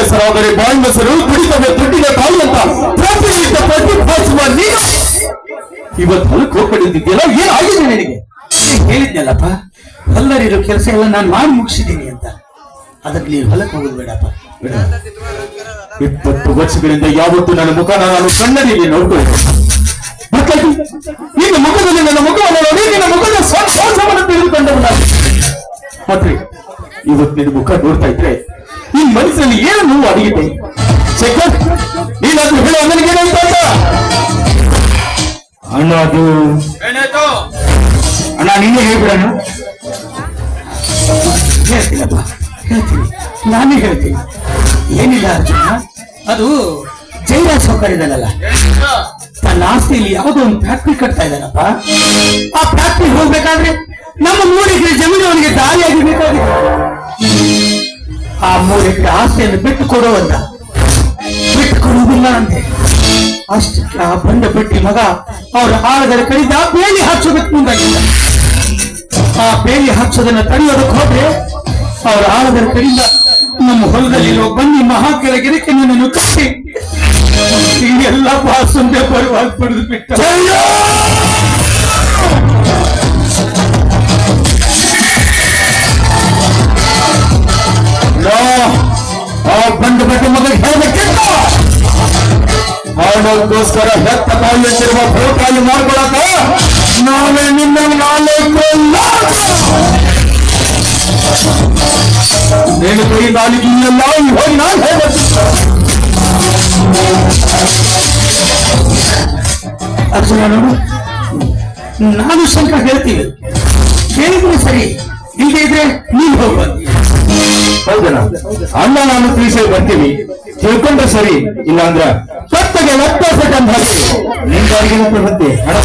ಕೆಸರಾದರೆ ಬಾಯಿ ಮೊಸರು, ಕುಡಿತವೆ ದುಡ್ಡಿನ ಬಾಯಿ ಅಂತ ಪ್ರತಿನಿತ್ಯ ಪ್ರತಿಭಾಸುವ ನೀನು. ಇವತ್ತು ಹೊಲಕ್ಕೆ ಏನ್ ಆಗಿದೆ ನಿನಗೆ? ಹೇಳಿದ್ನಲ್ಲಪ್ಪ ಹೊಲ್ಲರಿರೋ ಕೆಲಸ ಎಲ್ಲ ನಾನು ಮಾಡಿ ಮುಗಿಸಿದ್ದೀನಿ ಅಂತ. ಅದಕ್ಕೆ ನೀನು ಹೊಲಕ್ಕೆ ಹೋಗೋದು ಬೇಡಪ್ಪ. ಬೇಡ. ಇಪ್ಪತ್ತು ವರ್ಷಗಳಿಂದ ಯಾವತ್ತು ನನ್ನ ಮುಖ ನಾನು ಕಣ್ಣಲ್ಲಿ ನೋಡ್ಕೊಳ್ಳಿ ನಿನ್ನ ಮುಖದಲ್ಲಿ ನನ್ನ ಮುಖವನ್ನು ನೋಡಿ ನಿನ್ನ ಮುಖದ ಸಂತೋಷವನ್ನು ತಿಳಿದುಕೊಂಡವಲ್ಲ ಮತ್ತೆ ಇವತ್ತು ನಿನ್ನ ಮುಖ ನೋಡ್ತಾ ಇದ್ರೆ ಈ ಮನಸ್ಸಲ್ಲಿ ಏನು ನೋವು ಅಡಗಿದೆ ನೀನು ಹೇಳೋ ಏನಂತ ಅಣ್ಣ ಅದು ಅಣ್ಣ ನೀನೇ ಹೇಳ್ಬಿಡಣ್ಣ ಹೇಳ್ತೀನಪ್ಪ ಹೇಳ್ತೀನಿ ನಾನೇ ಹೇಳ್ತೀನಿ. ಏನಿಲ್ಲ ಅರ್ಜುನ ಅದು ಜೈರಾಜ್ ಸೌಕರ್ಯ ಇದಲ್ಲ ತನ್ನ ಆಸ್ತಿಯಲ್ಲಿ ಯಾವುದೋ ಒಂದು ಫ್ಯಾಕ್ಟ್ರಿ ಕಟ್ತಾ ಇದ್ದಾನಪ್ಪ. ಆ ಫ್ಯಾಕ್ಟ್ರಿ ಹೋಗ್ಬೇಕಾದ್ರೆ ನಮ್ಮ ಮೂಡಿಗೆ ಜಮೀನು ಅವನಿಗೆ ದಾರಿಯಾಗಿ ಬೇಕಾಗಿದೆ. ಆ ಮೂರು ಎಕರೆ ಆಸ್ತಿಯನ್ನು ಬಿಟ್ಟು ಕೊಡುವಲ್ಲ ಬಿಟ್ಟು ಕೊಡುವುದಿಲ್ಲ ಅಂತೆ ಅಷ್ಟಕ್ಕೆ ಆ ಬಂದ ಬಿಟ್ಟಿ ಮಗ ಅವರ ಆಳದಲ್ಲಿ ಕಡಿದ ಬೇಲಿ ಹಚ್ಚೋದಕ್ಕೆ ಮುಂದಾಗಿಲ್ಲ ಆ ಬೇಲಿ ಹಚ್ಚೋದನ್ನ ತಡೆಯೋದಕ್ಕೆ ಹೋದ್ರೆ ಅವರ ಆಳದರ ಕಡೆಯಿಂದ ನಮ್ಮ ಹೊಲದಲ್ಲಿರೋ ಬನ್ನಿ ಮಹಾಕರ ಗಿರಕ್ಕೆ ನನ್ನನ್ನು ಕಟ್ಟಿ. ಹಿಂಗೆಲ್ಲ ಬಾಸುಂದೆ ಬರುವಾಗ ಪಡೆದು ಬಿಟ್ಟ. ಆ ಬಂದು ಬಿಟ್ಟು ಮಗ ಹೇಳ್ಬೇಕಿತ್ತು ಅವನಕ್ಕೋಸ್ಕರ ಹೆತ್ತ ತಾಯಿಯಂತಿರುವ ಪ್ರೋತ್ಸಾಹ ಮಾಡ್ಕೊಳಕ ನಾವೇ ನಿನ್ನ ನಾಳೆ ನೀನು ಕೈ ನಾಲಿಗೆ ಇಲ್ಲ ಹೋಗಿ ನಾನು ಹೇಳ್ಬೇಕು ಅರ್ಜುನ ನೋಡು ನಾನು ಸ್ವಲ್ಪ ಹೇಳ್ತೀವಿ ಹೇಳಿದ್ರೆ ಸರಿ ಇಲ್ಲದೆ ಇದ್ರೆ ನೀನು ಹೋಗ್ಬಂದು ಹೌದನ ನಾನು ತಿಳಿಸಿ ಬರ್ತೀವಿ ತಿಳ್ಕೊಂಡ್ರೆ ಸರಿ ಇಲ್ಲ ಅಂದ್ರೆ ಸತ್ತಗೆ ಒತ್ತ ಸೆಕೆಂಡ್ ಹಾಕಿ ಮತ್ತೆ ಹಣ